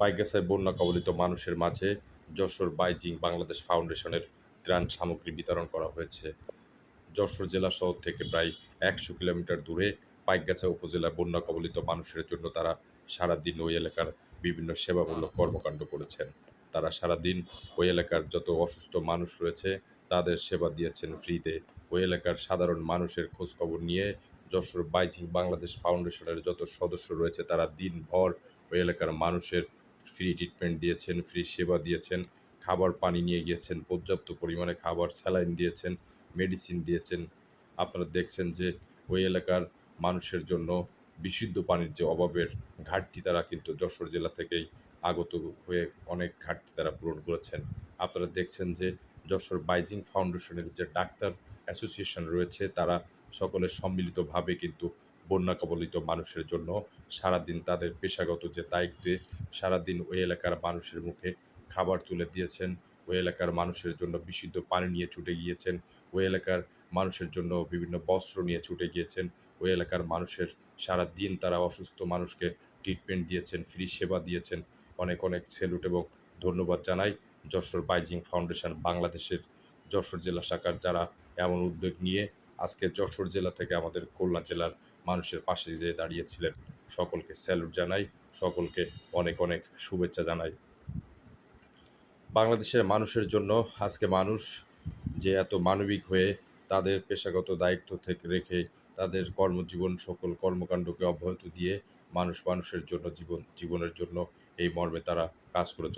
পাইকগাছায় বন্যা কবলিত মানুষের মাঝে যশোর বাইজিং বাংলাদেশ ফাউন্ডেশনের ত্রাণ সামগ্রী বিতরণ করা হয়েছে। যশোর জেলা শহর থেকে প্রায় একশো কিলোমিটার দূরে পাইকগাছা উপজেলার বন্যা কবলিত মানুষের জন্য তারা সারাদিন ওই এলাকার বিভিন্ন সেবামূলক কর্মকাণ্ড করেছেন। তারা সারাদিন ওই এলাকার যত অসুস্থ মানুষ রয়েছে, তাদের সেবা দিয়েছেন ফ্রিতে। ওই এলাকার সাধারণ মানুষের খোঁজখবর নিয়ে যশোর বাইজিং বাংলাদেশ ফাউন্ডেশনের যত সদস্য রয়েছে, তারা দিনভর ওই এলাকার মানুষের ফ্রি ট্রিটমেন্ট দিয়েছেন ফ্রি সেবা দিয়েছেন, খাবার পানি নিয়ে গিয়েছেন, পর্যাপ্ত পরিমাণে খাবার, স্যালাইন দিয়েছেন মেডিসিন দিয়েছেন। আপনারা দেখছেন যে ওই এলাকার মানুষের জন্য বিশুদ্ধ পানির যে অভাবের ঘাটতি তারা কিন্তু যশোর জেলা থেকেই আগত হয়ে অনেক ঘাটতি তারা পূরণ করেছেন। আপনারা দেখছেন যে যশোর বাইজিং ফাউন্ডেশনের যে ডাক্তার অ্যাসোসিয়েশন রয়েছে, তারা সকলে সম্মিলিতভাবে কিন্তু বন্যা কবলিত মানুষের জন্য সারাদিন তাদের পেশাগত যে দায়িত্বে সারাদিন ওই এলাকার মানুষের মুখে খাবার তুলে দিয়েছেন, ওই এলাকার মানুষের জন্য বিশুদ্ধ পানি নিয়ে ছুটে গিয়েছেন, ওই এলাকার মানুষের জন্য বিভিন্ন বস্ত্র নিয়ে ছুটে গিয়েছেন, ওই এলাকার মানুষের সারা দিন তারা অসুস্থ মানুষকে ট্রিটমেন্ট দিয়েছেন ফ্রি সেবা দিয়েছেন। অনেক অনেক সেলুট এবং ধন্যবাদ জানাই যশোর বাইজিং ফাউন্ডেশন বাংলাদেশের যশোর জেলা শাখার যারা এমন উদ্যোগ নিয়ে আজকে যশোর জেলা থেকে আমাদের খুলনা জেলার মানুষের পাশে যে দাঁড়িয়েছিলেন, সকলকে স্যালুট জানাই, সকলকে অনেক অনেক শুভেচ্ছা জানাই। বাংলাদেশের মানুষের জন্য আজকে মানুষ যে এত মানবিক হয়ে তাদের পেশাগত দায়িত্ব থেকে রেখে তাদের কর্মজীবন, সকল কর্মকাণ্ডকে অব্যাহত দিয়ে মানুষ মানুষের জন্য, জীবন, জীবনের জন্য এই মর্মে তারা কাজ করে